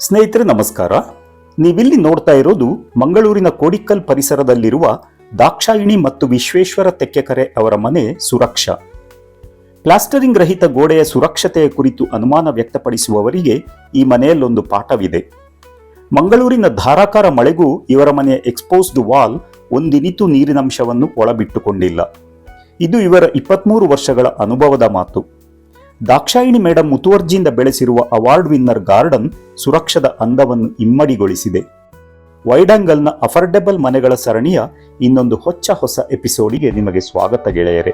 ಸ್ನೇಹಿತರೆ, ನಮಸ್ಕಾರ. ನೀವಿಲ್ಲಿ ನೋಡ್ತಾ ಇರೋದು ಮಂಗಳೂರಿನ ಕೋಡಿಕ್ಕಲ್ ಪರಿಸರದಲ್ಲಿರುವ ದಾಕ್ಷಾಯಿಣಿ ಮತ್ತು ವಿಶ್ವೇಶ್ವರ ತೆಕ್ಕೆಕರೆ ಅವರ ಮನೆ ಸುರಕ್ಷಾ. ಪ್ಲಾಸ್ಟರಿಂಗ್ ರಹಿತ ಗೋಡೆಯ ಸುರಕ್ಷತೆಯ ಕುರಿತು ಅನುಮಾನ ವ್ಯಕ್ತಪಡಿಸುವವರಿಗೆ ಈ ಮನೆಯಲ್ಲೊಂದು ಪಾಠವಿದೆ. ಮಂಗಳೂರಿನ ಧಾರಾಕಾರ ಮಳೆಗೂ ಇವರ ಮನೆಯ ಎಕ್ಸ್ಪೋಸ್ಡ್ ವಾಲ್ ಒಂದಿನಿತು ನೀರಿನಂಶವನ್ನು ಒಳಬಿಟ್ಟುಕೊಂಡಿಲ್ಲ. ಇದು ಇವರ ಇಪ್ಪತ್ಮೂರು ವರ್ಷಗಳ ಅನುಭವದ ಮಾತು. ದಾಕ್ಷಾಯಿಣಿ ಮೇಡಂ ಮುತುವರ್ಜಿಯಿಂದ ಬೆಳೆಸಿರುವ ಅವಾರ್ಡ್ ವಿನ್ನರ್ ಗಾರ್ಡನ್ ಸುರಕ್ಷದ ಅಂದವನ್ನು ಇಮ್ಮಡಿಗೊಳಿಸಿದೆ. ವೈಡಾಂಗಲ್ನ ಅಫರ್ಡೆಬಲ್ ಮನೆಗಳ ಸರಣಿಯ ಇನ್ನೊಂದು ಹೊಚ್ಚ ಹೊಸ ಎಪಿಸೋಡಿಗೆ ನಿಮಗೆ ಸ್ವಾಗತ ಗೆಳೆಯರೆ.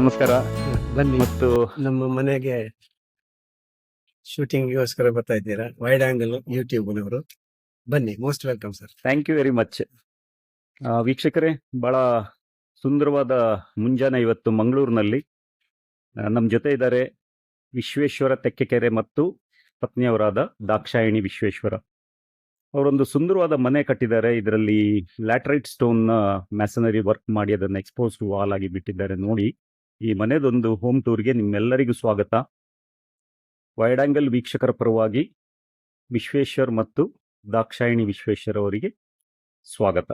ನಮಸ್ಕಾರ. ಬನ್ನಿ. ಮತ್ತು ನಮ್ಮ ಮನೆಗೆ ಶೂಟಿಂಗ್ಗೋಸ್ಕರ ಬರ್ತಾ ಇದ್ದೀರಾ? ವೈಡ್ ಆಂಗಲ್ ಯೂಟ್ಯೂಬ್ನವರು. ಬನ್ನಿ most welcome sir. Thank you very much. ವೀಕ್ಷಕರೇ ಬಹಳ ಸುಂದರವಾದ ಮುಂಜಾನೆ ಇವತ್ತು ಮಂಗಳೂರಿನಲ್ಲಿ. ನಮ್ಮ ಜೊತೆ ಇದ್ದಾರೆ ವಿಶ್ವೇಶ್ವರ ತೆಕ್ಕೆಕೆರೆ ಮತ್ತು ಪತ್ನಿಯವರಾದ ದಾಕ್ಷಾಯಿಣಿ ವಿಶ್ವೇಶ್ವರ. ಅವರೊಂದು ಸುಂದರವಾದ ಮನೆ ಕಟ್ಟಿದ್ದಾರೆ. ಇದರಲ್ಲಿ ಲ್ಯಾಟ್ರೈಟ್ ಸ್ಟೋನ್ ಮ್ಯಾಸನರಿ ವರ್ಕ್ ಮಾಡಿ ಅದನ್ನು ಎಕ್ಸ್ಪೋಸ್ಡ್ ವಾಲ್ ಆಗಿ ಬಿಟ್ಟಿದ್ದಾರೆ ನೋಡಿ. ಈ ಮನೆದೊಂದು ಹೋಮ್ ಟೂರ್ಗೆ ನಿಮ್ಮೆಲ್ಲರಿಗೂ ಸ್ವಾಗತ. ವೈಡ್ ಆಂಗಲ್ ವೀಕ್ಷಕರ ಪರವಾಗಿ ವಿಶ್ವೇಶ್ವರ್ ಮತ್ತು ದಾಕ್ಷಾಯಿಣಿ ವಿಶ್ವೇಶ್ವರ್ ಅವರಿಗೆ ಸ್ವಾಗತ.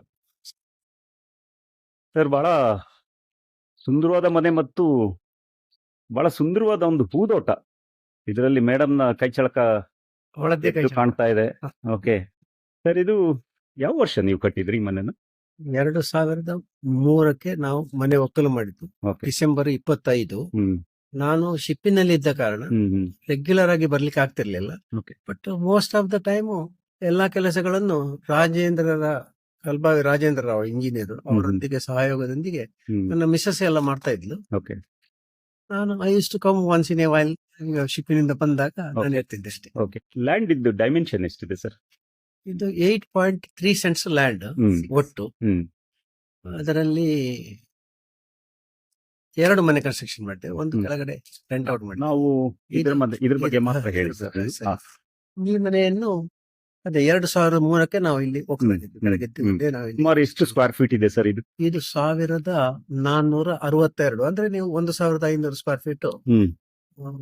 ಸರ್ ಬಹಳ ಸುಂದರವಾದ ಮನೆ ಮತ್ತು ಬಹಳ ಸುಂದರವಾದ ಒಂದು ಹೂದೋಟ. ಇದರಲ್ಲಿ ಮೇಡಮ್ನ ಕೈ ಚಳಕ ಕಾಣ್ತಾ ಇದೆ. ಓಕೆ ಸರ್ ಇದು ಯಾವ ವರ್ಷ ನೀವು ಕಟ್ಟಿದ್ರಿ ಈ ಮನೆನ? ಎರಡು ಸಾವಿರದ ಮೂರಕ್ಕೆ ನಾವು ಮನೆ ಒಕ್ಕಲು ಮಾಡಿದ್ದು. ಓಕೆ. ಡಿಸೆಂಬರ್ ಇಪ್ಪತ್ತೈದು. ಹ್ಮ್. ನಾನು ಶಿಪ್ಪಿನಲ್ಲಿ ಇದ್ದ ಕಾರಣ ಹ್ಮ್ ಹ್ಮ್. ರೆಗ್ಯುಲರ್ ಆಗಿ ಬರ್ಲಿಕ್ಕೆ ಆಗ್ತಿರ್ಲಿಲ್ಲ. But most of the time ಎಲ್ಲಾ ಕೆಲಸಗಳನ್ನು ರಾಜೇಂದ್ರರ ಕಲ್ಬಾವಿ ರಾಜೇಂದ್ರ ರಾವ್ ಇಂಜಿನಿಯರ್ ಅವರೊಂದಿಗೆ ಸಹಯೋಗದೊಂದಿಗೆ ಹ್ಮ್. ನನ್ನ ಮಿಸ್ಸಸ್ ಎಲ್ಲ ಮಾಡ್ತಾ ಇದ್ಲು. ಓಕೆ. ನಾನು I to come once in a while ಶಿಪ್ಪಿನಿಂದ ಬಂದಾಗ ನಾನು Okay. ಇರ್ತಿದ್ದೆ ಅಷ್ಟೇ. ಓಕೆ. ಲ್ಯಾಂಡ್ ಇದ್ದು ಡೈಮೆನ್ಷನ್ ಎಷ್ಟಿದೆ ಸರ್ ಇದು eight point three cents land hmm. ಒಟ್ಟು. ಹ್ಮ್. ಅದರಲ್ಲಿ ಎರಡು ಮನೆ ಕನ್ಸ್ಟ್ರಕ್ಷನ್ ಮಾಡಿದೆ ಒಂದು ಹ್ಮ್. ಕೆಳಗಡೆ ರೆಂಟ್ ಔಟ್ ಮಾಡಿ ನಾವು ಇದ್ರ ಮಧ್ಯ ಇದ್ರ ಬಗ್ಗೆ ಮಾತ್ರ ಹೇಳಿ ಸರ್ ಹಾ. ಈ ಮನೆಯನ್ನು ಅದೇ ಎರಡು ಸಾವಿರದ ಮೂರಕ್ಕೆ ನಾವು ಇಲ್ಲಿ ಹೋಗ್ತಾ ಹ್ಮ್. ಇದ್ದೀವಿ. ಬೆಳಗ್ಗೆ ಹ್ಮ್. ಕೂಡಲೇ ನಾವು ಇಲ್ಲಿ ಸುಮಾರು ಎಷ್ಟು ಸ್ಕ್ವೇರ್ ಫೀಟ್ ಇದೆ ಸರ್ ಇದು? ಇದು ಸಾವಿರದ ನಾನ್ನೂರ ಅರವತ್ತೆರಡು. ಅಂದ್ರೆ ನೀವು ಒಂದು ಸಾವಿರದ ಐನೂರು ಸ್ಕ್ವೇರ್ ಫೀಟ್ ಹ್ಮ್.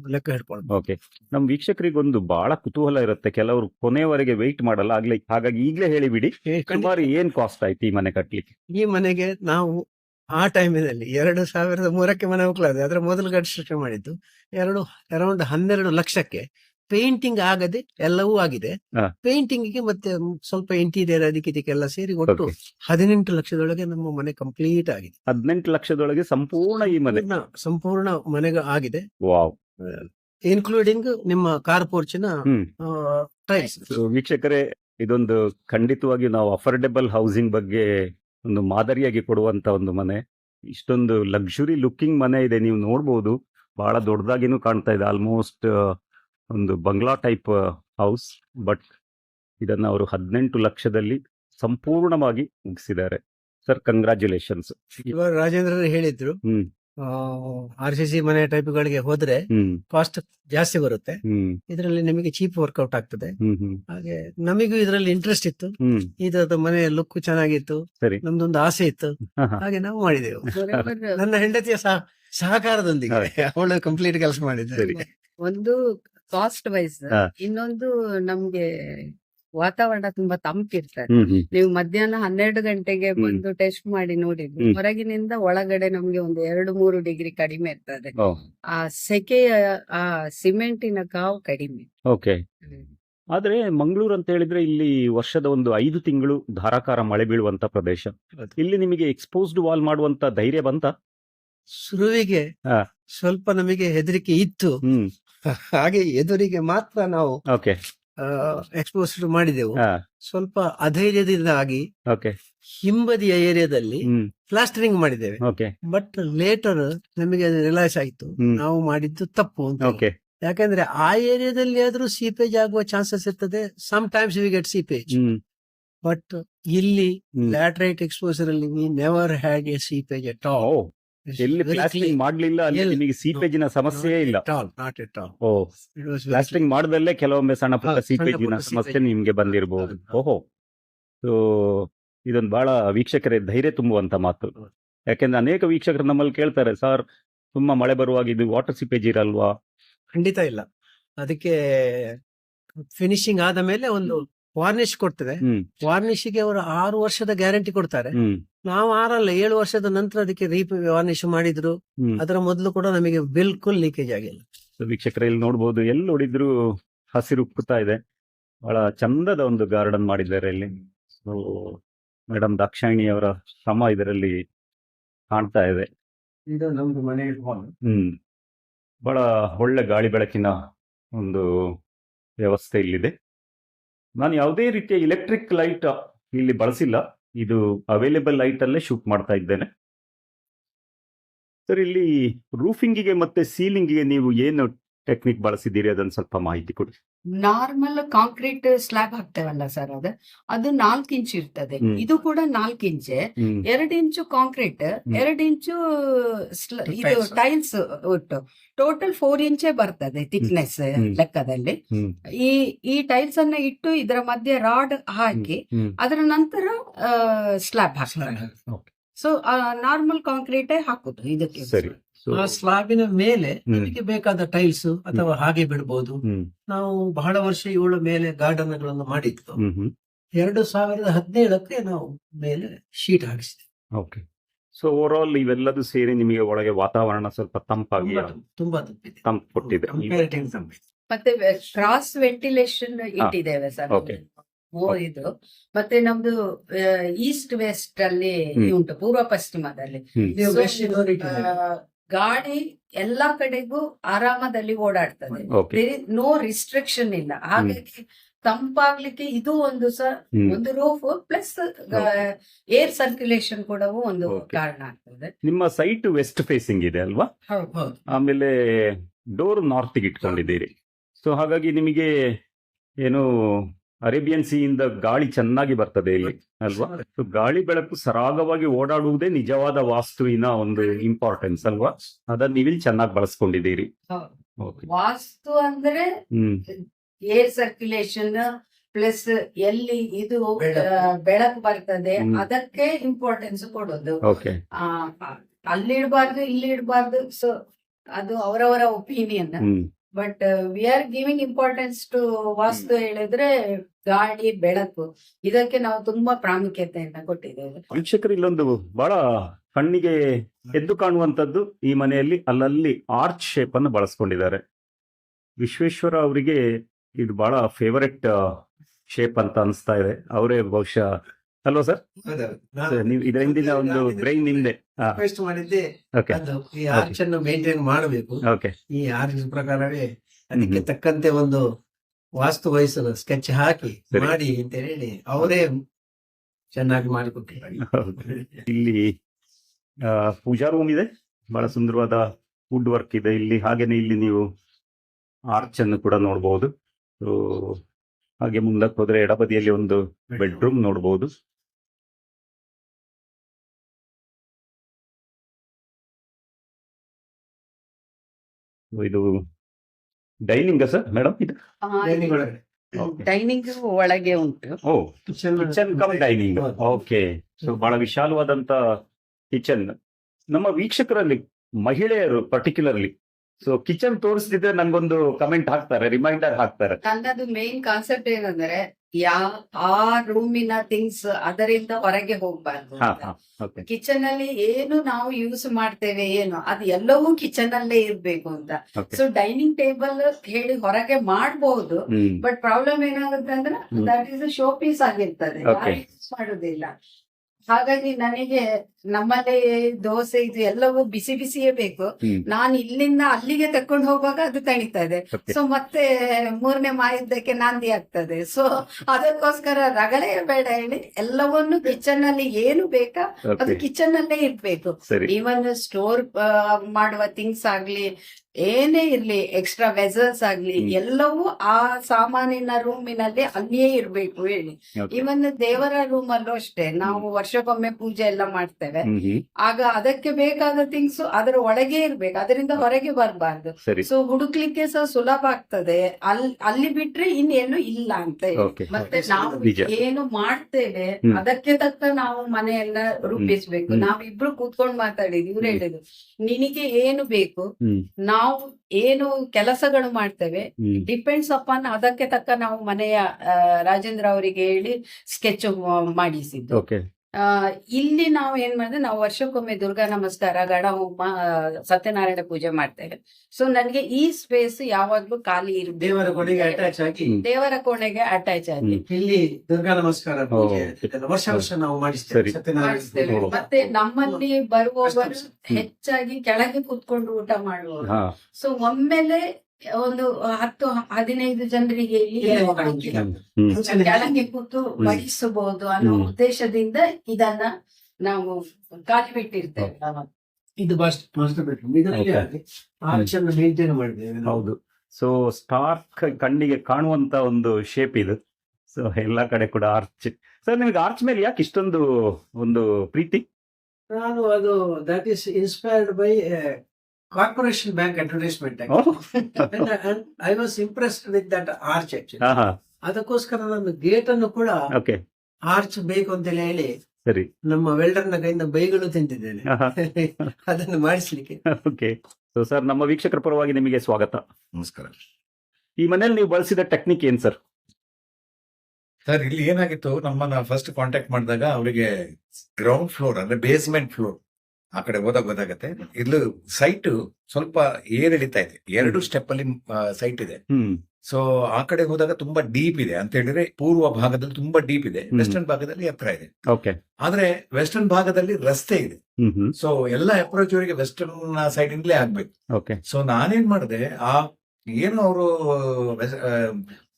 ಲೆಕ್ಕ ಹಿಡ್ಕೊಂಡು ಓಕೆ. ನಮ್ ವೀಕ್ಷಕರಿಗೊಂದು ಬಹಳ ಕುತೂಹಲ ಇರುತ್ತೆ. ಕೆಲವರು ಕೊನೆಯವರೆಗೆ ವೆಯ್ಟ್ ಮಾಡಲ್ಲ. ಆಗ್ಲಿ ಹಾಗಾಗಿ ಈಗಲೇ ಹೇಳಿಬಿಡಿ. ಸುಮಾರು ಏನ್ ಕಾಸ್ಟ್ ಆಯ್ತು ಈ ಮನೆ ಕಟ್ಲಿಕ್ಕೆ? ಈ ಮನೆಗೆ ನಾವು ಆ ಟೈಮಿನಲ್ಲಿ ಎರಡು ಸಾವಿರದ ಮೂರಕ್ಕೆ ಮನೆ ಹೋಗ್ಲಾದೆ ಅದರ ಮೊದಲು ಕನ್ಸ್ಟ್ರಕ್ಷನ್ ಮಾಡಿದ್ದು ಎರಡು ಅರೌಂಡ್ ಹನ್ನೆರಡು ಲಕ್ಷಕ್ಕೆ ಪೇಂಟಿಂಗ್ ಆಗದೆ ಎಲ್ಲವೂ ಆಗಿದೆ. ಹಾ. ಪೇಂಟಿಂಗ್ಗೆ ಮತ್ತೆ ಸ್ವಲ್ಪ ಇಂಟೀರಿಯರ್ ಅದಕ್ಕೆ ಇದಕ್ಕೆಲ್ಲ ಸೇರಿ ಒಟ್ಟು Okay. ಹದಿನೆಂಟು ಲಕ್ಷದೊಳಗೆ ನಮ್ಮ ಮನೆ ಕಂಪ್ಲೀಟ್ ಆಗಿದೆ. ಹದಿನೆಂಟು ಲಕ್ಷದೊಳಗೆ ಸಂಪೂರ್ಣ ಈ ಮನೆ? ಸಂಪೂರ್ಣ- ಸಂಪೂರ್ಣ ಮನೆಗೆ ಆಗಿದೆ. ವಾವ್. ಇನ್ಕ್ಲೂಡಿಂಗ್ ನಿಮ್ಮ ಕಾರ್ ಪೋರ್ಚಿನ ಹ್ಮ್ ಟೈಲ್ಸ್ So, ವೀಕ್ಷಕರೇ ಇದೊಂದು ಖಂಡಿತವಾಗಿ ನಾವು ಅಫೋರ್ಡೆಬಲ್ ಹೌಸಿಂಗ್ ಬಗ್ಗೆ ಒಂದು ಮಾದರಿಯಾಗಿ ಕೊಡುವಂತ ಒಂದು ಮನೆ. ಇಷ್ಟೊಂದು ಲಕ್ಸುರಿ ಲುಕ್ಕಿಂಗ್ ಮನೆ ಇದೆ ನೀವು ನೋಡ್ಬೋದು. ಬಹಳ ದೊಡ್ಡದಾಗಿನೂ ಕಾಣ್ತಾ ಇದೆ. ಆಲ್ಮೋಸ್ಟ್ ಒಂದು ಬಂಗ್ಲಾ ಟೈಪ್ ಹೌಸ್ ಬಟ್ ಇದನ್ನ ಅವರು ಹದಿನೆಂಟು ಲಕ್ಷದಲ್ಲಿ ಸಂಪೂರ್ಣವಾಗಿ ಮುಗಿಸಿದ್ದಾರೆ. ಸರ್ ಕಂಗ್ರ್ಯಾಚುಲೇಷನ್ಸ್ ಇವಾಗ ರಾಜೇಂದ್ರ ಹೇಳಿದ್ರು. ಹ್ಮ್. ಆರ್ ಸಿ ಸಿ ಮನೆ ಟೈಪ್ ಗಳಿಗೆ ಹೋದ್ರೆ ಕಾಸ್ಟ್ ಜಾಸ್ತಿ ಬರುತ್ತೆ. ಇದರಲ್ಲಿ ನಿಮಗೆ ಚೀಪ್ ವರ್ಕೌಟ್ ಆಗ್ತದೆ. ಹಾಗೆ ನಮಗೂ ಇದರಲ್ಲಿ ಇಂಟ್ರೆಸ್ಟ್ ಇತ್ತು. ಇದ್ರದ್ದು ಇದರದ ಮನೆ ಲುಕ್ ಚೆನ್ನಾಗಿತ್ತು. ನಮ್ದೊಂದು ಆಸೆ ಇತ್ತು. ಹಾಗೆ ನಾವು ಮಾಡಿದೆವು. ನನ್ನ ಹೆಂಡತಿಯ ಸಹ ಸಹಕಾರದೊಂದಿಗೆ ಅವಳು ಕಂಪ್ಲೀಟ್ ಕೆಲಸ ಮಾಡಿದ್ದೆ ಒಂದು ಕಾಸ್ಟ್ ವೈಸ್ ಇನ್ನೊಂದು ನಮ್ಗೆ ವಾತಾವರಣ ತುಂಬಾ ತಂಪಿರ್ತದೆ. ನೀವು ಮಧ್ಯಾಹ್ನ ಹನ್ನೆರಡು ಗಂಟೆಗೆ ಬಂದು ಟೆಸ್ಟ್ ಮಾಡಿ ನೋಡಿದ್ರು ಹೊರಗಿನಿಂದ ಒಳಗಡೆ ನಮ್ಗೆ ಒಂದು ಎರಡು ಮೂರು ಡಿಗ್ರಿ ಕಡಿಮೆ ಇರ್ತದೆ. ಆ ಸೆಕೆಯ ಆ ಸಿಮೆಂಟಿನ ಕಾವು ಕಡಿಮೆ. ಓಕೆ. ಆದ್ರೆ ಮಂಗಳೂರು ಅಂತ ಹೇಳಿದ್ರೆ ಇಲ್ಲಿ ವರ್ಷದ ಒಂದು ಐದು ತಿಂಗಳು ಧಾರಾಕಾರ ಮಳೆ ಬೀಳುವಂತ ಪ್ರದೇಶ. ಇಲ್ಲಿ ನಿಮಗೆ ಎಕ್ಸ್ಪೋಸ್ಡ್ ವಾಲ್ ಮಾಡುವಂತ ಧೈರ್ಯ ಬಂತ? ಶುರುವಿಗೆ. ಸ್ವಲ್ಪ ನಮಗೆ ಹೆದರಿಕೆ ಇತ್ತು. ಹಾಗೆ ಎದುರಿಗೆ ಮಾತ್ರ ನಾವು ಓಕೆ. ಎಕ್ಸ್ಪೋಸ್ ಮಾಡಿದೆವು. ಸ್ವಲ್ಪ ಅಧೈರ್ಯದಿಂದಾಗಿ ಆಗಿ ಹಿಂಬದಿಯ ಏರಿಯಾದಲ್ಲಿ ಪ್ಲಾಸ್ಟರಿಂಗ್ ಮಾಡಿದ್ದೇವೆ. ಬಟ್ ಲೇಟರ್ ನಮಗೆ ರಿಲೈಸ್ ಆಯ್ತು. ನಾವು ಮಾಡಿದ್ದು ತಪ್ಪು ಅಂತ ಓಕೆ. ಯಾಕಂದ್ರೆ ಆ ಏರಿಯಾದಲ್ಲಿ ಆದ್ರೂ ಸೀಪೇಜ್ ಆಗುವ ಚಾನ್ಸಸ್ ಇರ್ತದೆ. Sometimes we get seepage but ಇಲ್ಲಿ. ಲ್ಯಾಟ್ರೈಟ್ ಎಕ್ಸ್ಪೋಸರ್ ಅಲ್ಲಿ we never had a seepage at all. ಎಲ್ಲಿ ಪ್ಲಾಸ್ಟಿಂಗ್ ಮಾಡ್ಲಿಲ್ಲ ಅಲ್ಲಿ ನಿಮಗೆ ಸೀಪೇಜಿನ ಸಮಸ್ಯೆ ಇಲ್ಲ. ಓ ಪ್ಲಾಸ್ಟಿಂಗ್ ಮಾಡದಲ್ಲೇ ಕೆಲವೊಮ್ಮೆ ಸಣ್ಣ ಪುಟ್ಟ ಸೀಪೇಜಿನ ಸಮಸ್ಯೆ. ನಿಮ್ಗೆ ಬಂದಿರಬಹುದು ಓಹೋ. ಸೊ ಇದೊಂದು ಬಹಳ ವೀಕ್ಷಕರೇ ಧೈರ್ಯ ತುಂಬುವಂತ ಮಾತು. ಯಾಕೆಂದ್ರೆ ಅನೇಕ ವೀಕ್ಷಕರು ನಮ್ಮಲ್ಲಿ ಕೇಳ್ತಾರೆ ಸರ್ ತುಂಬಾ ಮಳೆ ಬರುವಾಗ ಇದು ವಾಟರ್ ಸೀಪೇಜ್ ಇರಲ್ವಾ? ಖಂಡಿತ ಇಲ್ಲ. ಅದಕ್ಕೆ ಫಿನಿಶಿಂಗ್ ಆದ ಮೇಲೆ ಒಂದು ವಾರ್ನಿಶ್ ಕೊಡ್ತದೆ. ಹ್ಮ್. ವಾರ್ನಿಶ್ಗೆ ಅವರು ಆರು ವರ್ಷದ ಗ್ಯಾರಂಟಿ ಕೊಡ್ತಾರೆ. ನಾವು ಆರಲ್ಲ ಏಳು ವರ್ಷದ ನಂತರ ಅದಕ್ಕೆ ರೀಪ್ ವಾರ್ನಿಶ್ ಮಾಡಿದ್ರು. ಅದರ ಮೊದಲು ಕೂಡ ನಮಗೆ ಬಿಲ್ಕುಲ್ ಲೀಕೇಜ್ ಆಗಿಲ್ಲ. ವೀಕ್ಷಕರ ಇಲ್ಲಿ ನೋಡಬಹುದು ಎಲ್ಲಿ ನೋಡಿದ್ರು ಹಸಿರು ಕುತ್ತಾ ಇದೆ. ಬಹಳ ಚಂದದ ಒಂದು ಗಾರ್ಡನ್ ಮಾಡಿದ್ದಾರೆ ಇಲ್ಲಿ. ಸೊ ಮೇಡಮ್ ದಾಕ್ಷಾಯಿಣಿ ಅವರ ಶ್ರಮ ಇದರಲ್ಲಿ ಕಾಣ್ತಾ ಇದೆ. ಇದು ನಮ್ದು ಮನೆ ಹ್ಮ್. ಬಹಳ ಒಳ್ಳೆ ಗಾಳಿ ಬೆಳಕಿನ ಒಂದು ವ್ಯವಸ್ಥೆ ಇಲ್ಲಿದೆ. ನಾನು ಯಾವುದೇ ರೀತಿಯ ಎಲೆಕ್ಟ್ರಿಕ್ ಲೈಟ್ ಇಲ್ಲಿ ಬಳಸಿಲ್ಲ. ಇದು ಅವೈಲೇಬಲ್ ಲೈಟ್ ಅಲ್ಲೇ ಶೂಟ್ ಮಾಡ್ತಾ ಇದ್ದೇನೆ. ಸರ್, ಇಲ್ಲಿ ರೂಫಿಂಗಿಗೆ ಮತ್ತೆ ಸೀಲಿಂಗಿಗೆ ನೀವು ಏನು ಟೆಕ್ನಿಕ್ ಬಳಸಿದ್ದೀರಿ? ಅದನ್ನು ಸ್ವಲ್ಪ ಮಾಹಿತಿ ಕೊಡಿ. ನಾರ್ಮಲ್ ಕಾಂಕ್ರೀಟ್ ಸ್ಲ್ಯಾಬ್ ಹಾಕ್ತೇವಲ್ಲ ಸರ್ ಅದು ಅದು ನಾಲ್ಕು ಇಂಚ್ ಇರ್ತದೆ. ಇದು ಕೂಡ ನಾಲ್ಕು ಇಂಚ್. ಎರಡು ಇಂಚು ಕಾಂಕ್ರೀಟ್ ಎರಡು ಇಂಚು ಇದು ಟೈಲ್ಸ್ ಒಟ್ಟು. ಟೋಟಲ್ ಫೋರ್ ಇಂಚೆ ಬರ್ತದೆ ಥಿಕ್ನೆಸ್ ಲೆಕ್ಕದಲ್ಲಿ. ಈ ಈ ಟೈಲ್ಸ್ ಅನ್ನ ಇಟ್ಟು ಇದರ ಮಧ್ಯೆ ರಾಡ್ ಹಾಕಿ ಅದರ ನಂತರ ಸ್ಲ್ಯಾಬ್ ಹಾಕ್ತಾರೆ. ಸೊ ನಾರ್ಮಲ್ ಕಾಂಕ್ರೀಟೇ ಹಾಕುದು ಇದಕ್ಕೆ. ಆ ಸ್ಲಾಬಿನ ಮೇಲೆ ನಮಗೆ ಬೇಕಾದ ಟೈಲ್ಸ್ ಅಥವಾ ಹಾಗೆ ಬಿಡಬಹುದು ನಾವು ಬಹಳ ವರ್ಷ ಇವಳ ಮೇಲೆ ಗಾರ್ಡನ್ಗಳನ್ನು ಹ್ಮ್ ಎರಡು ಸಾವಿರದ ಹದಿನೇಳಕ್ಕೆ ನಾವು ಮೇಲೆ ಶೀಟ್ ಹಾಕಿಸಿದ್ವಿ. ಓಕೆ. ಸೊ ಓವರ್ ಆಲ್ ಇವೆಲ್ಲದೂ ಸೇರಿ ನಿಮಗೆ ಒಳಗೆ ವಾತಾವರಣ ಸ್ವಲ್ಪ ತಂಪಾಗಿ ತುಂಬಾ- ತುಂಬಾ ತಪ್ಪಿದೆ ತಂಪು ಕೊಟ್ಟಿದೆ. ಮತ್ತೆ ಕ್ರಾಸ್ ವೆಂಟಿಲೇಷನ್ ಇಟ್ಟಿದ್ದೇವೆ ಸರ್. ಇದು ಮತ್ತೆ ನಮ್ದು ಈಸ್ಟ್ ವೆಸ್ಟ್ ಅಲ್ಲಿ. ಉಂಟು ಪೂರ್ವ ಪಶ್ಚಿಮದಲ್ಲಿ. ಗಾಡಿ ಎಲ್ಲಾ ಕಡೆಗೂ ಆರಾಮದಲ್ಲಿ ಓಡಾಡ್ತದೆ. ನೋ ರಿಸ್ಟ್ರಿಕ್ಷನ್ ಇಲ್ಲ. ಹಾಗಾಗಿ ತಂಪಾಗ್ಲಿಕ್ಕೆ ಇದು ಒಂದು ಸಹ ಒಂದು ರೂಫ್ ಪ್ಲಸ್ ಏರ್ ಸರ್ಕ್ಯುಲೇಷನ್ ಕೂಡ ಒಂದು. ಕಾರಣ ಆಗ್ತದೆ. ನಿಮ್ಮ ಸೈಟ್ ವೆಸ್ಟ್ ಫೇಸಿಂಗ್ ಇದೆ ಅಲ್ವಾ. ಆಮೇಲೆ ಡೋರ್ ನಾರ್ತ್ ಇಟ್ಕೊಂಡಿದ್ದೀರಿ. ಸೊ ಹಾಗಾಗಿ ನಿಮಗೆ ಏನು ಅರೇಬಿಯನ್ ಇಂದ ಗಾಳಿ ಚೆನ್ನಾಗಿ ಬರ್ತದೆ ಇಲ್ಲಿ ಅಲ್ವಾ? ಸೊ ಗಾಳಿ ಬೆಳಕು ಸರಾಗವಾಗಿ ಓಡಾಡುವುದೇ ನಿಜವಾದ ವಾಸ್ತುವಿನ ಒಂದು ಇಂಪಾರ್ಟೆನ್ಸ್ ಅಲ್ವಾ? ಅದನ್ನ ನೀವಿಲ್ಲಿ ಚೆನ್ನಾಗಿ ಬಳಸ್ಕೊಂಡಿದ್ದೀರಿ. ಓಕೆ ವಾಸ್ತು ಅಂದ್ರೆ ಹ್ಮ್. ಏರ್ ಸರ್ಕ್ಯುಲೇಷನ್ ಪ್ಲಸ್ ಎಲ್ಲಿ ಇದು ಬೆಳಕು. ಬರ್ತದೆ ಅದಕ್ಕೆ ಇಂಪಾರ್ಟೆನ್ಸ್ ಕೊಡೋದು. ಅಲ್ಲಿ ಇಡಬಾರ್ದು ಇಲ್ಲಿ ಇಡಬಾರ್ದು ಸೊ ಅದು ಅವರವರ opinion but we are giving importance to vastu ಹೇಳಿದ್ರೆ ಗಾಳಿ ಬೆಳಕು ಇದಕ್ಕೆ ನಾವು ತುಂಬಾ ಪ್ರಾಮುಖ್ಯತೆಯನ್ನ ಕೊಟ್ಟಿದ್ದೇವೆ. ವೀಕ್ಷಕರು ಇಲ್ಲೊಂದು ಬಹಳ ಕಣ್ಣಿಗೆ ಎದ್ದು ಕಾಣುವಂತದ್ದು ಈ ಮನೆಯಲ್ಲಿ. ಅಲ್ಲಲ್ಲಿ ಆರ್ಚ್ ಶೇಪ್ ಅನ್ನು ಬಳಸ್ಕೊಂಡಿದ್ದಾರೆ. ವಿಶ್ವೇಶ್ವರ ಅವರಿಗೆ ಇದು ಬಹಳ ಫೇವರೆಟ್ ಶೇಪ್ ಅಂತ ಅನಿಸ್ತಾ ಇದೆ. ಅವರೇ ಬಹುಶಃ ಅಲ್ವಾ ಸರ್? ನೀವು ಇದರ ಹಿಂದಿನ ಒಂದು ಬ್ರೈನ್ ನಿಮ್ದೆ. ರಿಕ್ವೆಸ್ಟ್ ಮಾಡಿದ್ದೆ ಈ ಆರ್ಚ್ ಅನ್ನು ಮೇಂಟೈನ್ ಮಾಡಬೇಕು. ಓಕೆ ಈ ಆರ್ಚ್ ಪ್ರಕಾರವೇ ಅದಕ್ಕೆ ತಕ್ಕಂತೆ ಒಂದು ವಾಸ್ತು ವಹಿಸಲು ಸ್ಕೆಚ್ ಹಾಕಿ ಮಾಡಿ ಅಂತ ಹೇಳಿ ಅವರೇ ಚೆನ್ನಾಗಿ ಮಾಡಿಕೊಟ್ಟಿದ್ದಾರೆ. ಇಲ್ಲಿ ಪೂಜಾ ರೂಮ್ ಇದೆ. ಬಹಳ ಸುಂದರವಾದ ವುಡ್ ವರ್ಕ್ ಇದೆ. ಇಲ್ಲಿ ಹಾಗೇನೆ ಇಲ್ಲಿ ನೀವು ಆರ್ಚ್ ಅನ್ನು ಕೂಡ ನೋಡಬಹುದು ಸೊ ಹಾಗೆ ಮುಂದಕ್ಕೆ ಹೋದ್ರೆ ಎಡಬದಿಯಲ್ಲಿ ಒಂದು ಬೆಡ್ರೂಮ್ ನೋಡಬಹುದು ಇದು ಡೈನಿಂಗ್ ಸರ್ ಮೇಡಮ್ ಇದು. ಡೈನಿಂಗ್ ಒಳಗೆ ಉಂಟು. ಓ kitchen cum dining okay so ಬಹಳ ವಿಶಾಲವಾದಂತ ಕಿಚನ್ ನಮ್ಮ ವೀಕ್ಷಕರಲ್ಲಿ ಮಹಿಳೆಯರು ಪರ್ಟಿಕ್ಯುಲರ್ಲಿ ಸೊ ಕಿಚನ್ ತೋರಿಸ್ತಿದ್ರೆ ನಂಗೊಂದು ಕಮೆಂಟ್ ಹಾಕ್ತಾರೆ ರಿಮೈಂಡರ್ ಹಾಕ್ತಾರೆ. ನನ್ನದು ಮೇನ್ ಕಾನ್ಸೆಪ್ಟ್ ಏನಂದ್ರೆ ಯಾ ಆ ರೂಮಿನ ಥಿಂಗ್ಸ್ ಅದರಿಂದ ಹೊರಗೆ ಹೋಗ್ಬಾರ್ದು ಕಿಚನ್ ಅಲ್ಲಿ ಏನು ನಾವು ಯೂಸ್ ಮಾಡ್ತೇವೆ ಏನು ಅದು ಎಲ್ಲವೂ ಕಿಚನ್ ಅಲ್ಲೇ ಇರ್ಬೇಕು ಅಂತ. ಸೊ ಡೈನಿಂಗ್ ಟೇಬಲ್ ಹೇಳಿ ಹೊರಗೆ ಮಾಡಬಹುದು ಬಟ್ ಪ್ರಾಬ್ಲಮ್ ಏನಾಗುತ್ತೆ ಅಂದ್ರೆ. ದಟ್ ಇಸ್ ಶೋ ಪೀಸ್ ಆಗಿರ್ತದೆ. Use ಮಾಡುದಿಲ್ಲ. ಹಾಗಾಗಿ ನನಗೆ ನಮ್ಮಲ್ಲಿ ದೋಸೆ ಇದು ಎಲ್ಲವೂ ಬಿಸಿ ಬಿಸಿಯೇ ಬೇಕು. ನಾನು ಇಲ್ಲಿಂದ ಅಲ್ಲಿಗೆ ತಕೊಂಡು ಹೋಗುವಾಗ ಅದು ತಣಿತಾ ಇದೆ ಸೊ ಮತ್ತೆ ಮೂರನೇ ಮಾಯುದ್ದಕ್ಕೆ ನಾಂದಿ ಆಗ್ತದೆ. ಸೊ ಅದಕ್ಕೋಸ್ಕರ ರಗಳೆ ಬೇಡ ಹೇಳಿ ಎಲ್ಲವನ್ನು ಕಿಚನ್ ಅಲ್ಲಿ ಏನು ಬೇಕಾ ಅದು ಕಿಚನ್ ಅಲ್ಲೇ ಇರ್ಬೇಕು. ಈವನ್ ಸ್ಟೋರ್ ಮಾಡುವ ಥಿಂಗ್ಸ್ ಆಗ್ಲಿ ಏನೇ ಇರ್ಲಿ ಎಕ್ಸ್ಟ್ರಾ ವೆಸಲ್ಸ್ ಆಗ್ಲಿ ಎಲ್ಲವೂ ಆ ಸಾಮಾನಿನ ರೂಮಿನಲ್ಲಿ ಅಲ್ಲಿಯೇ ಇರ್ಬೇಕು ಹೇಳಿ. ಇವನ್ ದೇವರ ರೂಮ್ ಅಲ್ಲೂ ಅಷ್ಟೇ ನಾವು ವರ್ಷಕ್ಕೊಮ್ಮೆ ಪೂಜೆ ಎಲ್ಲ ಮಾಡ್ತೇವೆ. ಆಗ ಅದಕ್ಕೆ ಬೇಕಾದ ಥಿಂಗ್ಸ್ ಅದರ ಒಳಗೆ ಇರ್ಬೇಕು ಅದರಿಂದ ಹೊರಗೆ ಬರಬಾರ್ದು. ಸೊ ಹುಡುಕ್ಲಿಕ್ಕೆ ಸಹ ಸುಲಭ ಆಗ್ತದೆ. ಅಲ್ಲಿ ಅಲ್ಲಿ ಬಿಟ್ರೆ ಇನ್ನೇನು ಇಲ್ಲ ಅಂತ ಮತ್ತೆ ನಾವು ಏನು ಮಾಡ್ತೇವೆ ಅದಕ್ಕೆ ತಕ್ಕ ನಾವು ಮನೆಯೆಲ್ಲ ರೂಪಿಸ್ಬೇಕು. ನಾವಿಬ್ರು ಕೂತ್ಕೊಂಡು ಮಾತಾಡಿದ್ವಿ ಇವ್ರು. ಹೇಳಿದ್ರು ನಿನಗೆ ಏನು ಬೇಕು? ಹ್ಮ್. ನಾವು ಏನು ಕೆಲಸಗಳು ಮಾಡ್ತೇವೆ ಡಿಪೆಂಡ್ಸ್ ಅಪಾನ್ ಅದಕ್ಕೆ ತಕ್ಕ ನಾವು ಮನೆಯ ರಾಜೇಂದ್ರ ಅವರಿಗೆ ಹೇಳಿ ಸ್ಕೆಚ್ ಮಾಡಿಸಿದ್ದು. ಇಲ್ಲಿ ನಾವು ಏನ್ ಮಾಡಿದ್ರೆ ನಾವು ವರ್ಷಕ್ಕೊಮ್ಮೆ ದುರ್ಗಾ ನಮಸ್ಕಾರ ಗಣ ಹೋಮ ಸತ್ಯನಾರಾಯಣ ಪೂಜೆ ಮಾಡ್ತೇವೆ. ಸೊ ನನ್ಗೆ ಈ ಸ್ಪೇಸ್ ಯಾವಾಗ್ಲೂ ಖಾಲಿ ದೇವರ ಕೋಣೆಗೆ ಅಟ್ಯಾಚ್ ಆಗಿ. ದೇವರ ಕೋಣೆಗೆ ಅಟ್ಯಾಚ್ ಆಗಿ. ಇಲ್ಲಿ ದುರ್ಗಾ ನಮಸ್ಕಾರ ವರ್ಷ ವರ್ಷ ನಾವು. ಮಾಡಿಸ್ತೇವೆ. ಮತ್ತೆ ನಮ್ಮಲ್ಲಿ ಬರುವವರು. ಹೆಚ್ಚಾಗಿ ಕೆಳಗೆ ಕೂತ್ಕೊಂಡು ಊಟ ಮಾಡುವವರು. ಸೊ ಒಮ್ಮೆಲೆ ಒಂದು ಹತ್ತು ಹದಿನೈದು ಜನರಿಗೆ ಕೆಳಗೆ ಕೂತು ಬಡಿಸಬಹುದು ಅನ್ನೋ ಉದ್ದೇಶದಿಂದ ಇದನ್ನ ನಾವು ಖಾಲಿ ಬಿಟ್ಟಿರ್ತೇವೆ ಇದು ಹೌದು. ಸೊ ಸ್ಟಾರ್ಕ್ ಕಣ್ಣಿಗೆ ಕಾಣುವಂತ ಒಂದು ಶೇಪ್ ಇದು. ಸೊ ಎಲ್ಲಾ ಕಡೆ ಕೂಡ ಆರ್ಚ್ ಸರ್ ನಿಮ್ಗೆ ಆರ್ಚ್ ಮೇಲೆ ಯಾಕೆ ಇಷ್ಟೊಂದು ಒಂದು ಪ್ರೀತಿ? ನಾನು ಅದು that is inspired by Corporation Bank advertisement I was impressed with that arch ಹಾ ಹಾ ಅದಕ್ಕೋಸ್ಕರ ನಾನು ಗೇಟ್ ಅನ್ನು ಕೂಡ ಓಕೆ ಆರ್ಚ್ ಬೇಕು ಅಂತ ಹೇಳಿ ಸರಿ. ನಮ್ಮ ವೆಲ್ಡರ್ನ ಕೈಯಿಂದ ಬೈಗಳು ತಿಂತಿದ್ದೇನೆ. ಅದನ್ನ ಅದನ್ನು ಮಾಡಿಸ್ಲಿಕ್ಕೆ. ಓಕೆ ಸೊ ಸರ್ ನಮ್ಮ ವೀಕ್ಷಕರ ಪರವಾಗಿ ನಿಮಗೆ ಸ್ವಾಗತ. ನಮಸ್ಕಾರ. ಈ ಮನೇಲಿ ನೀವು ಬಳಸಿದ ಟೆಕ್ನಿಕ್ ಏನ್ ಸರ್ ಸರ್ ಇಲ್ಲಿ ಏನಾಗಿತ್ತು? ನಮ್ಮನ್ನ ಫಸ್ಟ್ ಕಾಂಟ್ಯಾಕ್ಟ್ ಮಾಡಿದಾಗ ಅವರಿಗೆ ಗ್ರೌಂಡ್ ಫ್ಲೋರ್ ಅಂದ್ರೆ ಬೇಸ್ಮೆಂಟ್ ಫ್ಲೋರ್ ಆ ಕಡೆ ಹೋದಾಗ ಗೊತ್ತಾಗತ್ತೆ. ಇಲ್ಲಿ ಸೈಟ್ ಸ್ವಲ್ಪ ಏರಿಳಿತಾ ಇದೆ. ಎರಡು ಸ್ಟೆಪ್ ಅಲ್ಲಿ ಸೈಟ್ ಇದೆ. ಸೊ ಆ ಕಡೆ ಹೋದಾಗ ತುಂಬಾ ಡೀಪ್ ಇದೆ. ಅಂತ ಹೇಳಿದ್ರೆ ಪೂರ್ವ ಭಾಗದಲ್ಲಿ ತುಂಬಾ ಡೀಪ್ ಇದೆ. ವೆಸ್ಟರ್ನ್ ಭಾಗದಲ್ಲಿ ಎತ್ತರ ಇದೆ. ಓಕೆ ಆದ್ರೆ ವೆಸ್ಟರ್ನ್ ಭಾಗದಲ್ಲಿ ರಸ್ತೆ ಇದೆ. ಸೊ ಎಲ್ಲ ಅಪ್ರೋಚ್ ಅವರಿಗೆ ವೆಸ್ಟರ್ನ್ ಸೈಡ್ ಇಂದಲೇ ಆಗ್ಬೇಕು. ಓಕೆ ಸೊ ನಾನೇನ್ ಮಾಡಿದೆ ಆ ಏನು ಅವರು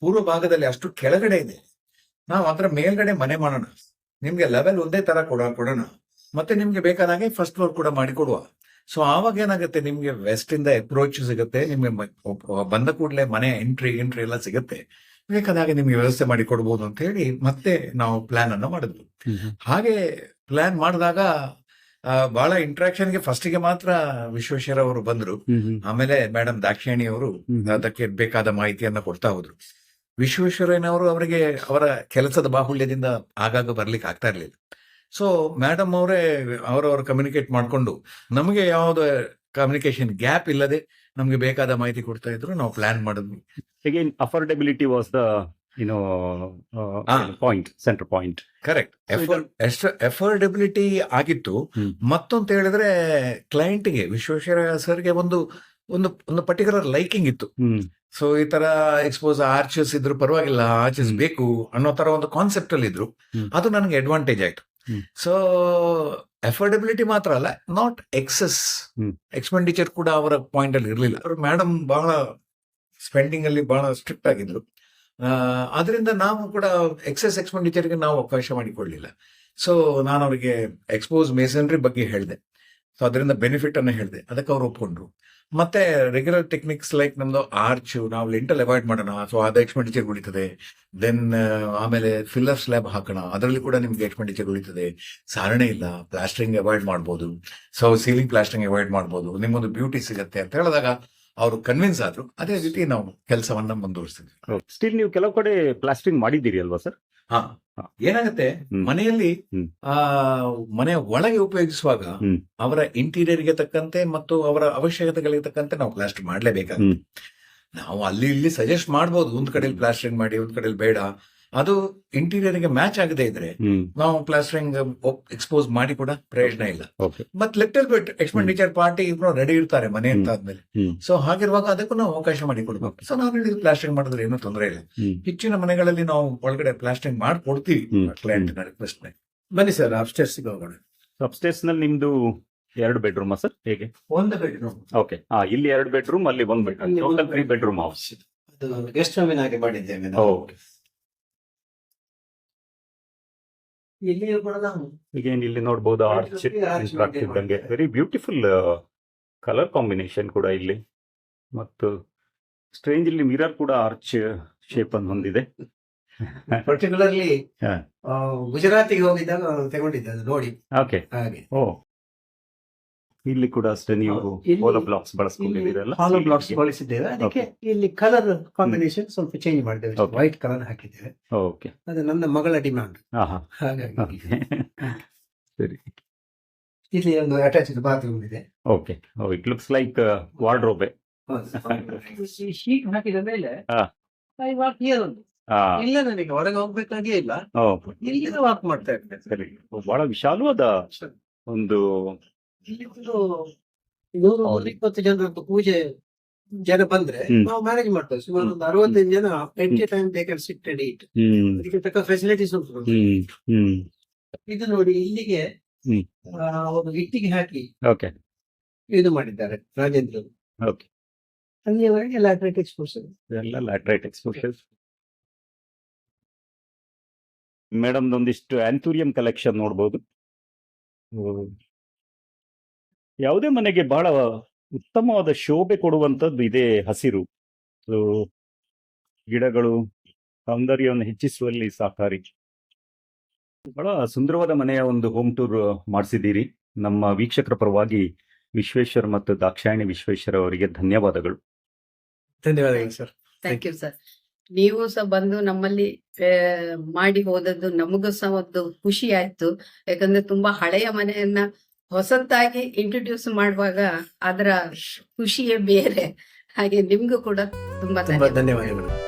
ಪೂರ್ವ ಭಾಗದಲ್ಲಿ ಅಷ್ಟು ಕೆಳಗಡೆ ಇದೆ. ನಾವು ಅದರ ಮೇಲ್ಗಡೆ ಮನೆ ಮಾಡೋಣ. ನಿಮ್ಗೆ ಲೆವೆಲ್ ಒಂದೇ ತರ ಕೊಡ ಕೊಡೋಣ. ಮತ್ತೆ ನಿಮ್ಗೆ ಬೇಕಾದಾಗೆ ಫಸ್ಟ್ ಫ್ಲೋರ್ ಕೂಡ ಮಾಡಿ ಕೊಡುವ. ಸೊ ಆವಾಗ ಏನಾಗುತ್ತೆ? ನಿಮ್ಗೆ ವೆಸ್ಟ್ ಇಂದ ಅಪ್ರೋಚ್ ಸಿಗುತ್ತೆ. ನಿಮ್ಗೆ ಬಂದ ಕೂಡಲೇ ಮನೆ ಎಂಟ್ರಿ ಎಂಟ್ರಿ ಎಲ್ಲ ಸಿಗುತ್ತೆ. ಬೇಕಾದಾಗ ನಿಮ್ಗೆ ವ್ಯವಸ್ಥೆ ಮಾಡಿ ಕೊಡ್ಬೋದು ಅಂತ ಹೇಳಿ ಮತ್ತೆ ನಾವು ಪ್ಲಾನ್ ಅನ್ನ ಮಾಡಿದ್ವಿ. ಹಾಗೆ ಪ್ಲಾನ್ ಮಾಡಿದಾಗ ಬಹಳ ಇಂಟ್ರಾಕ್ಷನ್ಗೆ ಫಸ್ಟ್ಗೆ ಮಾತ್ರ ವಿಶ್ವೇಶ್ವರ ಅವರು ಬಂದ್ರು. ಆಮೇಲೆ ಮೇಡಮ್ ದಾಕ್ಷಾಯಣಿ ಅವರು ಅದಕ್ಕೆ ಬೇಕಾದ ಮಾಹಿತಿಯನ್ನ ಕೊಡ್ತಾ ಹೋದ್ರು. ವಿಶ್ವೇಶ್ವರಯ್ಯನವರು ಅವರಿಗೆ ಅವರ ಕೆಲಸದ ಬಾಹುಳ್ಯದಿಂದ ಆಗಾಗ ಬರ್ಲಿಕ್ಕೆ ಆಗ್ತಾ ಇರ್ಲಿಲ್ಲ. ಸೊ ಮೇಡಮ್ ಅವರೇ ಅವರವರು ಕಮ್ಯುನಿಕೇಟ್ ಮಾಡ್ಕೊಂಡು ನಮಗೆ ಯಾವ್ದು ಕಮ್ಯುನಿಕೇಶನ್ ಗ್ಯಾಪ್ ಇಲ್ಲದೆ ನಮಗೆ ಬೇಕಾದ ಮಾಹಿತಿ ಕೊಡ್ತಾ ಇದ್ರು ನಾವು ಪ್ಲಾನ್ ಮಾಡಿದ್ವಿ. Again affordability was the you know. Point centre point correct affordability ಆಗಿತ್ತು. ಮತ್ತೊಂತ ಹೇಳಿದ್ರೆ ಕ್ಲೈಂಟ್ಗೆ ವಿಶ್ವೇಶ್ವರ ಸರ್ಗೆ ಒಂದು ಒಂದು ಒಂದು ಪರ್ಟಿಕ್ಯುಲರ್ ಲೈಕಿಂಗ್ ಇತ್ತು. ಸೊ ಈ ತರ ಎಕ್ಸ್ಪೋಸ್ ಆರ್ಚಸ್ ಇದ್ರು ಪರವಾಗಿಲ್ಲ ಆರ್ಚಸ್ ಬೇಕು ಅನ್ನೋ ತರ ಒಂದು ಕಾನ್ಸೆಪ್ಟ್ ಅಲ್ಲಿ ಇದ್ರು ಅದು ನನಗೆ ಅಡ್ವಾಂಟೇಜ್ ಆಯ್ತು. ಸೊ ಎಫೋರ್ಡೆಬಿಲಿಟಿ ಮಾತ್ರ ಅಲ್ಲ ನಾಟ್ ಎಕ್ಸಸ್. ಎಕ್ಸ್ಪೆಂಡಿಚರ್ ಕೂಡ ಅವರ ಪಾಯಿಂಟ್ ಅಲ್ಲಿ ಇರಲಿಲ್ಲ. ಮೇಡಮ್ ಬಹಳ ಸ್ಪೆಂಡಿಂಗ್ ಅಲ್ಲಿ ಬಹಳ ಸ್ಟ್ರಿಕ್ಟ್ ಆಗಿದ್ರು. ಅದರಿಂದ ನಾವು ಕೂಡ ಎಕ್ಸೆಸ್ ಎಕ್ಸ್ಪೆಂಡಿಚರ್ಗೆ ನಾವು ಅವಕಾಶ ಮಾಡಿಕೊಳ್ಳಿಲ್ಲ. ಸೊ ನಾನು ಅವರಿಗೆ ಎಕ್ಸ್ಪೋಸ್ ಮೇಸನ್ರಿ ಬಗ್ಗೆ ಹೇಳಿದೆ. ಸೊ ಅದರಿಂದ ಬೆನಿಫಿಟ್ ಅನ್ನು ಹೇಳಿದೆ. ಅದಕ್ಕೆ ಅವ್ರು ಒಪ್ಕೊಂಡ್ರು. ಮತ್ತೆ ರೆಗ್ಯುಲರ್ ಟೆಕ್ನಿಕ್ಸ್ ಲೈಕ್ ನಮ್ದು ಆರ್ಚ್ ನಾವು ಲಿಂಟಲ್ ಅವಾಯ್ಡ್ ಮಾಡೋಣ. ಸೊ ಅದು ಎಕ್ಸ್ಪೆಂಡಿಚರ್ ಉಳಿತದೆ. ದೆನ್ ಆಮೇಲೆ ಫಿಲ್ಲರ್ ಸ್ಲ್ಯಾಬ್ ಹಾಕೋಣ. ಅದರಲ್ಲಿ ಕೂಡ ನಿಮ್ಗೆ ಎಕ್ಸ್ಪೆಂಡಿಚರ್ ಉಳಿತದೆ. ಸಾರಣೆ ಇಲ್ಲ. ಪ್ಲಾಸ್ಟರಿಂಗ್ ಅವಾಯ್ಡ್ ಮಾಡ್ಬೋದು. ಸೊ ಸೀಲಿಂಗ್ ಪ್ಲಾಸ್ಟರಿಂಗ್ ಅವಾಯ್ಡ್ ಮಾಡ್ಬೋದು. ನಿಮ್ಮೊಂದು ಬ್ಯೂಟಿ ಸಿಗುತ್ತೆ ಅಂತ ಹೇಳಿದಾಗ ಅವರು ಕನ್ವಿನ್ಸ್ ಆದ್ರು. ಅದೇ ರೀತಿ ನಾವು ಕೆಲಸವನ್ನ ಮುಂದುವರಿಸಿದ್ವಿ. ಸ್ಟಿಲ್ ನೀವು ಕೆಲವು ಕಡೆ ಪ್ಲಾಸ್ಟರಿಂಗ್ ಮಾಡಿದ್ದೀರಿ ಅಲ್ವಾ ಸರ್ ಹಾ. ಏನಾಗುತ್ತೆ? ಮನೆಯಲ್ಲಿ ಆ ಮನೆ ಒಳಗೆ ಉಪಯೋಗಿಸುವಾಗ ಅವರ ಇಂಟೀರಿಯರ್ಗೆ ತಕ್ಕಂತೆ ಮತ್ತು ಅವರ ಅವಶ್ಯಕತೆಗಳಿಗೆ ತಕ್ಕಂತೆ ನಾವು ಪ್ಲಾಸ್ಟರ್ ಮಾಡಲೇಬೇಕಾಗುತ್ತೆ. ನಾವು ಅಲ್ಲಿ ಇಲ್ಲಿ ಸಜೆಸ್ಟ್ ಮಾಡ್ಬೋದು. ಒಂದ್ ಕಡೆಯಲ್ಲಿ ಪ್ಲಾಸ್ಟರಿಂಗ್ ಮಾಡಿ ಒಂದ್ ಕಡೆಯಲ್ಲಿ ಬೇಡ. ಅದು ಇಂಟೀರಿಯರ್ಗೆ ಮ್ಯಾಚ್ ಆಗದೆ ಇದ್ರೆ ನಾವು ಪ್ಲಾಸ್ಟರಿಂಗ್ ಎಕ್ಸ್ಪೋಸ್ ಮಾಡಿ ಕೂಡ ಪ್ರಯೋಜನ ಇಲ್ಲ. ಮತ್ತೆ ಮತ್ ಲಿಟಲ್ ಬಿಟ್ ಎಕ್ಸ್ಪೆಂಡಿಚರ್ ಪಾರ್ಟಿ ಇಬ್ರು ರೆಡಿ ಇರ್ತಾರೆ ಮನೆ ಅಂತ ಆದ್ಮೇಲೆ. ಸೊ ಹಾಗಿರುವಾಗ ಅದಕ್ಕೂ ನಾವು ಅವಕಾಶ ಮಾಡಿ ಕೊಡ್ಬೇಕು. ಸೊ ನಾವು ಹೇಳಿದ್ವಿ ಪ್ಲಾಸ್ಟರಿಂಗ್ ಮಾಡಿದ್ರೆ ಏನೂ ತೊಂದರೆ ಇಲ್ಲ. ಹೆಚ್ಚಿನ ಮನೆಗಳಲ್ಲಿ ನಾವು ಒಳಗಡೆ ಪ್ಲಾಸ್ಟರಿಂಗ್ ಮಾಡ್ಕೊಡ್ತೀವಿ. ಕ್ಲೈಂಟ್ ರಿಕ್ವೆಸ್ಟ್ ಬನ್ನಿ ಸರ್ ಅಪ್ಸ್ಟೇರ್ಸ್ ಹೋಗೋಣ. ಅಪ್ಸ್ಟೇರ್ಸ್ನಲ್ಲಿ ನಿಮ್ದು ಎರಡು ಬೆಡ್ರೂಮ್ ಸರ್? ಹೇಗೆ? ಒಂದು ಬೆಡ್ರೂಮ್ ಓಕೆ ಇಲ್ಲಿ ಎರಡು ಬೆಡ್ರೂಮ್ ಅಲ್ಲಿ ಒಂದ್ bedroom total three bedroom house ಅದು ಗೆಸ್ಟ್ ರೂಮ್ ಆಗಿ ಮಾಡಿದ್ದೇವೆ ನಾವು. ಓಕೆ ಇಲ್ಲಿ ಕೂಡ ನಾವು ಈಗ ಇಲ್ಲಿ ನೋಡಬಹುದು ಆರ್ಚ್ ಇದ್ದಂಗೆ. ವೆರಿ ಬ್ಯೂಟಿಫುಲ್ ಕಲರ್ ಕಾಂಬಿನೇಷನ್ ಕೂಡ ಇಲ್ಲಿ. ಮತ್ತು ಸ್ಟ್ರೇಂಜ್ ಇಲ್ಲಿ ಮಿರರ್ ಕೂಡ ಆರ್ಚ್ ಶೇಪ್ ಅನ್ನು ಹೊಂದಿದೆ. ಪರ್ಟಿಕ್ಯುಲರ್ಲಿ. ಗುಜರಾತಿಗೆ ಹೋಗಿದ್ದಾಗ ತಗೊಂಡಿದ್ದೆ ಅದು ನೋಡಿ. ಓಕೆ ಹಾಗೆ. ಓ. ಇಲ್ಲಿ ಕೂಡ ಅಷ್ಟೇ ನೀವು ಇಲ್ಲಿ- ಹೋಲೋ ಬ್ಲಾಕ್ಸ್ ಬಳಸ್ಕೊಂಡಿದ್ದೀರಲ್ಲ ಹಾಲೋ ಬ್ಲಾಕ್ಸ್ ಬಳಸಿದ್ದೇವೆ. ಅದಕ್ಕೆ ಇಲ್ಲಿ ಕಲರ್ ಕಾಂಬಿನೇಷನ್ ಸ್ವಲ್ಪ ಚೇಂಜ್ ಮಾಡಿದ್ದೇವೆ. Okay. ವೈಟ್ ಕಲರ್ ಹಾಕಿದ್ದೇವೆ. ಓಕೆ ಅದು ನನ್ನ ಮಗಳ ಡಿಮಾಂಡ್ ಹಾ ಹಾ ಹಾಗಾಗಿ ಸರಿ. ಇಲ್ಲಿ ಒಂದು ಅಟ್ಯಾಚ್ ಬಾತ್ರೂಮ್ ಇದೆ. Okay oh it looks like wardrobe sheet ಹಾಕಿದ ಮೇಲೆ ಹಾ. I walk here only. ಇಲ್ಲ ನನಗೆ ಹೊರಗೆ ಹೋಗ್ಬೇಕಾಗೇ ಇಲ್ಲ. ಇಲ್ಲಿಂದ ವಾಕ್ ಮಾಡ್ತಾ ಇರ್ತೇನೆ. ಸರಿ. ಬಹಳ ವಿಶಾಲವಾದ ಒಂದು ಇಲ್ಲಿ ಒಂದು ನೂರು ಹೌದು. ನೂರ ಇಪ್ಪತ್ತು ಜನರದ್ದು ಪೂಜೆ ಜನ ಬಂದ್ರೆ ನಾವು ಮ್ಯಾನೇಜ್ ಮಾಡ್ತೇವೆ. ಸುಮಾರು ಒಂದು ಅರವತ್ತೈದು ಜನ ಎಂಟಿ time they can sit and eat hmm. ಅದಕ್ಕೆ ತಕ್ಕ ಫೆಸಿಲಿಟೀಸ್ ಉಂಟು ಇದು ನೋಡಿ ಇಲ್ಲಿಗೆ ಒಂದು ಇಟ್ಟಿಗೆ ಹಾಕಿ ಓಕೆ. ಇದು ಮಾಡಿದ್ದಾರೆ ರಾಜೇಂದ್ರ ಓಕೆ. ಅಲ್ಲಿವರೆಗೆ ಲ್ಯಾಟ್ರೈಟ್ ಎಕ್ಸ್ಪೋರ್ಸ್ ಎಲ್ಲ ಲ್ಯಾಟ್ರೈಟ್ ಎಕ್ಸ್ಪೋಷರ್ ಮೇಡಮ್ ಒಂದಿಷ್ಟು ಆಂಥೂರಿಯಂ ಕಲೆಕ್ಷನ್ ನೋಡ್ಬೋದು. ಯಾವುದೇ ಮನೆಗೆ ಬಹಳ ಉತ್ತಮವಾದ ಶೋಭೆ ಕೊಡುವಂತದ್ದು ಇದೆ ಹಸಿರು. ಗಿಡಗಳು ಸೌಂದರ್ಯವನ್ನು ಹೆಚ್ಚಿಸುವಲ್ಲಿ ಸಹಕಾರಿ. ಬಹಳ ಸುಂದರವಾದ ಮನೆಯ ಒಂದು ಹೋಮ್ ಟೂರ್ ಮಾಡಿಸಿದ್ದೀರಿ. ನಮ್ಮ ವೀಕ್ಷಕರ ಪರವಾಗಿ ವಿಶ್ವೇಶ್ವರ್ ಮತ್ತು ದಾಕ್ಷಾಯಣಿ ವಿಶ್ವೇಶ್ವರ ಅವರಿಗೆ ಧನ್ಯವಾದಗಳು. ಧನ್ಯವಾದಗಳು ಸರ್. ಥ್ಯಾಂಕ್ ಯು ಸರ್ ನೀವು ಸಹ ಬಂದು ನಮ್ಮಲ್ಲಿ ಮಾಡಿ ಹೋದದ್ದು ನಮಗೂ ಸಹ ಒಂದು ಖುಷಿ ಆಯ್ತು. ಯಾಕಂದ್ರೆ ತುಂಬಾ ಹಳೆಯ ಮನೆಯನ್ನ ಹೊಸತಾಗಿ ಇಂಟ್ರೊಡ್ಯೂಸ್ ಮಾಡುವಾಗ ಅದರ ಖುಷಿಯೇ ಬೇರೆ. ಹಾಗೆ ನಿಮ್ಗೂ ಕೂಡ ತುಂಬಾ ತುಂಬಾ ಧನ್ಯವಾದಗಳು.